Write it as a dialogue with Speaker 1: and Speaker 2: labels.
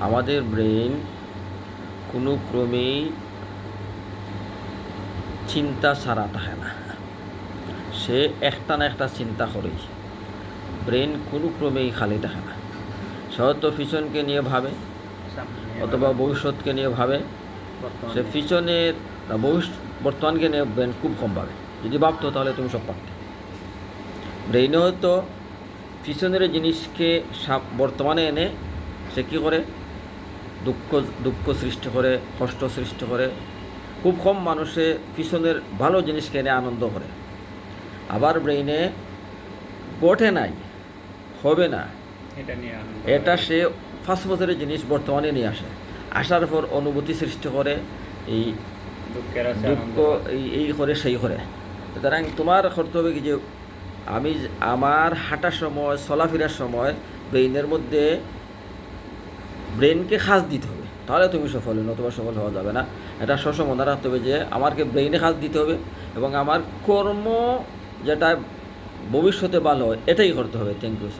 Speaker 1: আমাদের ব্রেন কোনো ক্রমেই চিন্তা ছাড়া থাকে না। সে একটা না একটা চিন্তা করেই। ব্রেন কোনো ক্রমেই খালি থাকে না। সে হয়তো পিছনকে নিয়ে ভাবে অথবা ভবিষ্যৎকে নিয়ে ভাবে। সে পিছনের ভবিষ্যৎ বর্তমানকে নিয়ে ব্রেন খুব কম ভাবে। যদি ভাবতো তাহলে তুমি সব পারতে। ব্রেইনে হয়তো পিছনের জিনিসকে সাপ- বর্তমানে এনে সে কী করে? দুঃখ দুঃখ সৃষ্টি করে কষ্ট সৃষ্টি করে। খুব কম মানুষে পিছনের ভালো জিনিসকে এনে আনন্দ করে। আবার ব্রেইনে ঘটে নাই হবে না।
Speaker 2: এটা
Speaker 1: সে ফার্স্ট বছরের জিনিস বর্তমানে নিয়ে আসে। আসার পর অনুভূতি সৃষ্টি করে এই দুঃখ এই এই করে সেই করে। সুতরাং তোমার করতে হবে কি যে আমি আমার হাঁটার সময় চলাফেরার সময় ব্রেইনের মধ্যে ব্রেনকে খাস দিতে হবে। তাহলে তুমি সফল হবে নতুবা সফল হওয়া যাবে না। এটা সবসময় মনে রাখতে হবে যে আমাকে ব্রেইনে খাস দিতে হবে এবং আমার কর্ম যেটা ভবিষ্যতে ভালো হয়, এটাই করতে হবে। Thank you